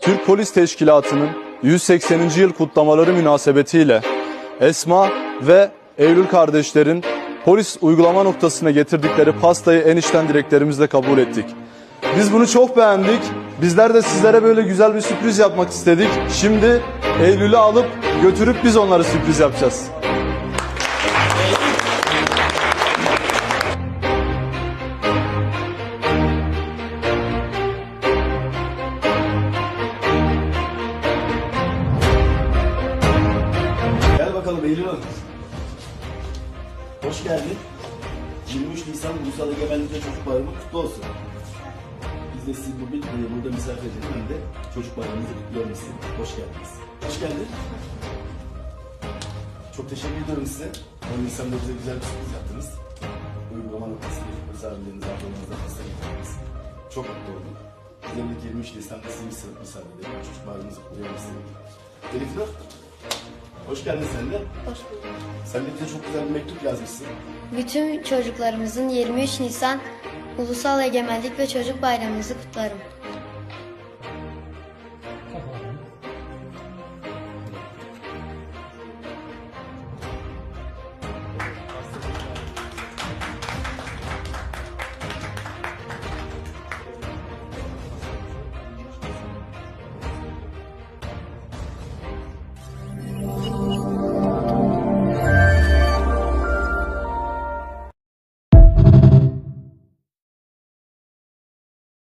Türk Polis Teşkilatı'nın 180. yıl kutlamaları münasebetiyle Esma ve Eylül kardeşlerin polis uygulama noktasına getirdikleri pastayı enişten dileklerimizle kabul ettik. Biz bunu çok beğendik. Bizler de sizlere böyle güzel bir sürpriz yapmak istedik. Şimdi Eylül'ü alıp götürüp biz onlara sürpriz yapacağız. Bakalım Eylül Hanım. Hoş geldin. 23 Nisan Ulusal Egemenlik Çocuk Bayramı kutlu olsun. Biz de sizi bugün e, burada misafir edelim de çocuk bayramınızı kutlayalım istedik. Hoş geldiniz. Hoş geldin. Çok teşekkür ediyorum size. 10 Nisan'da bize güzel bir sürpriz yaptınız. Uygulama noktasında polis abilerinize, ablalarınıza hasta getirdiniz. Çok mutlu oldum. Özellikle 23 Nisan'da sizi misafir edelim. Çocuk bayramınızı kutlayalım istedik. Elif Nur, Hoş geldin sen de. Hoş bulduk. Sen de bize çok güzel bir mektup yazmışsın. Bütün çocuklarımızın 23 Nisan Ulusal Egemenlik ve Çocuk Bayramınızı kutlarım.